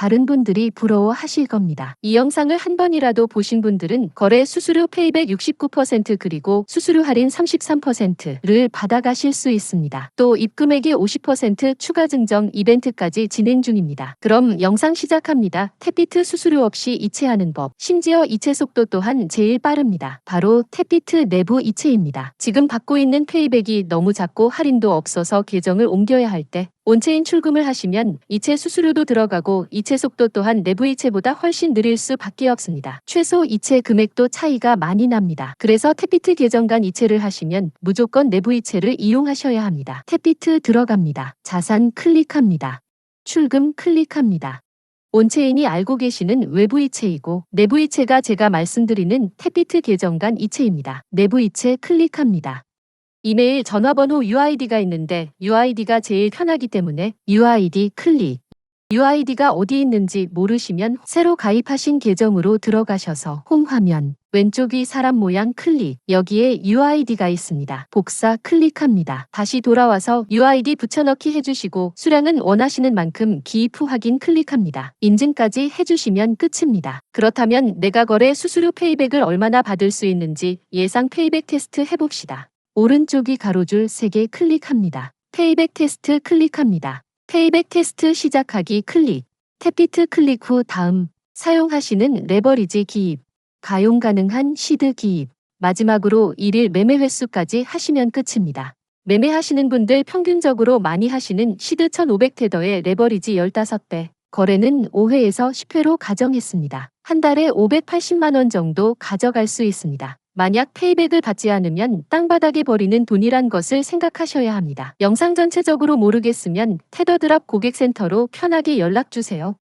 다른 분들이 부러워하실 겁니다. 이 영상을 한 번이라도 보신 분들은 거래 수수료 페이백 69% 그리고 수수료 할인 33%를 받아가실 수 있습니다. 또 입금액이 50% 추가 증정 이벤트까지 진행 중입니다. 그럼 영상 시작합니다. 탭비트 수수료 없이 이체하는 법. 심지어 이체 속도 또한 제일 빠릅니다. 바로 탭비트 내부 이체입니다. 지금 받고 있는 페이백이 너무 작고 할인도 없어서 계정을 옮겨야 할 때 온체인 출금을 하시면 이체 수수료도 들어가고 이체 속도 또한 내부 이체보다 훨씬 느릴 수밖에 없습니다. 최소 이체 금액도 차이가 많이 납니다. 그래서 탭비트 계정 간 이체를 하시면 무조건 내부 이체를 이용하셔야 합니다. 탭비트 들어갑니다. 자산 클릭합니다. 출금 클릭합니다. 온체인이 알고 계시는 외부 이체이고 내부 이체가 제가 말씀드리는 탭비트 계정 간 이체입니다. 내부 이체 클릭합니다. 이메일 전화번호 UID가 있는데 UID가 제일 편하기 때문에 UID 클릭. UID가 어디 있는지 모르시면 새로 가입하신 계정으로 들어가셔서 홈 화면 왼쪽이 사람 모양 클릭 여기에 UID가 있습니다. 복사 클릭합니다. 다시 돌아와서 UID 붙여넣기 해주시고 수량은 원하시는 만큼 기입 후 확인 클릭합니다. 인증까지 해주시면 끝입니다. 그렇다면 내가 거래 수수료 페이백을 얼마나 받을 수 있는지 예상 페이백 테스트 해봅시다. 오른쪽이 가로줄 3개 클릭합니다. 페이백 테스트 클릭합니다. 페이백 테스트 시작하기 클릭. 탭비트 클릭 후 다음 사용하시는 레버리지 기입. 가용 가능한 시드 기입. 마지막으로 1일 매매 횟수까지 하시면 끝입니다. 매매하시는 분들 평균적으로 많이 하시는 시드 1500테더의 레버리지 15배. 거래는 5회에서 10회로 가정했습니다. 한 달에 580만원 정도 가져갈 수 있습니다. 만약 페이백을 받지 않으면 땅바닥에 버리는 돈이란 것을 생각하셔야 합니다. 영상 전체적으로 모르겠으면 테더드랍 고객센터로 편하게 연락주세요.